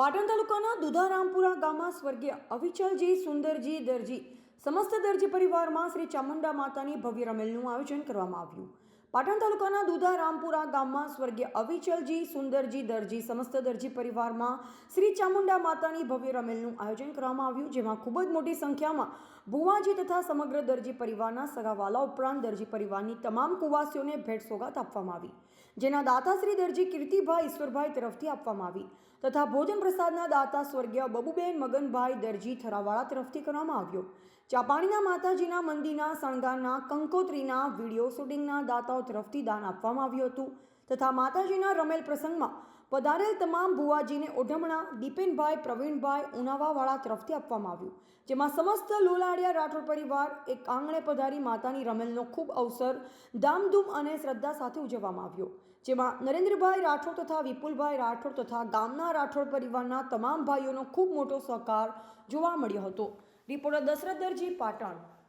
પાટણ તાલુકાના દુધારામપુરા ગામમાં સ્વર્ગીય અવિચલજી, સુંદરજી, દરજી, સમસ્ત દરજી પરિવારમાં શ્રી ચામુંડા માતાની ભવ્ય રમેલનું આયોજન કરવામાં આવ્યું. પાટણ તાલુકાના દુધા રામપુરા ગામમાં સ્વર્ગીય અવિચલજી, સુંદરજી, દરજી, સમસ્ત દરજી પરિવારમાં શ્રી ચામુંડા માતાની ભવ્ય રમેલનું આયોજન કરવામાં આવ્યું, જેમાં ખૂબ જ મોટી સંખ્યામાં ભુવાજી તથા સમગ્ર દરજી પરિવારના સગાવાલા ઉપરાંત દરજી પરિવારની તમામ કુવાસીઓને ભેટ સોગાત આપવામાં આવી, જેના દાતા શ્રી દરજી કીર્તિભાઈ ઈશ્વરભાઈ તરફથી આપવામાં આવી તથા ભોજન પ્રસાદના દાતા સ્વર્ગીય બબુબેન મગનભાઈ દરજી થરાવાળા તરફથી કરવામાં આવ્યો. ચાપાણીના માતાજીના મંદિરના શણગારના કંકોત્રીના વીડિયો શૂટિંગના દાતાઓ તરફથી દાન આપવામાં આવ્યું હતું. તથા માતાજીના રમેલ પ્રસંગમાં પધારેલ તમામ ભુવાજીને ઓઢમણા દીપેનભાઈ, પ્રવીણભાઈ, ઉનાવાવાળા તરફથી આપવામાં આવ્યું. જેમાં સમસ્ત લોલાડિયા રાઠોડ પરિવાર એક આંગણે પધારી માતાની રમેલનો ખૂબ અવસર, ધામધૂમ અને શ્રદ્ધા સાથે ઉજવવામાં આવ્યો. જેમાં નરેન્દ્રભાઈ રાઠોડ તથા વિપુલભાઈ રાઠોડ તથા ગામના રાઠોડ પરિવારના તમામ ભાઈઓનો ખૂબ મોટો સહકાર જોવા મળ્યો હતો. રિપોર્ટર દશરથ દરજી પાટણ.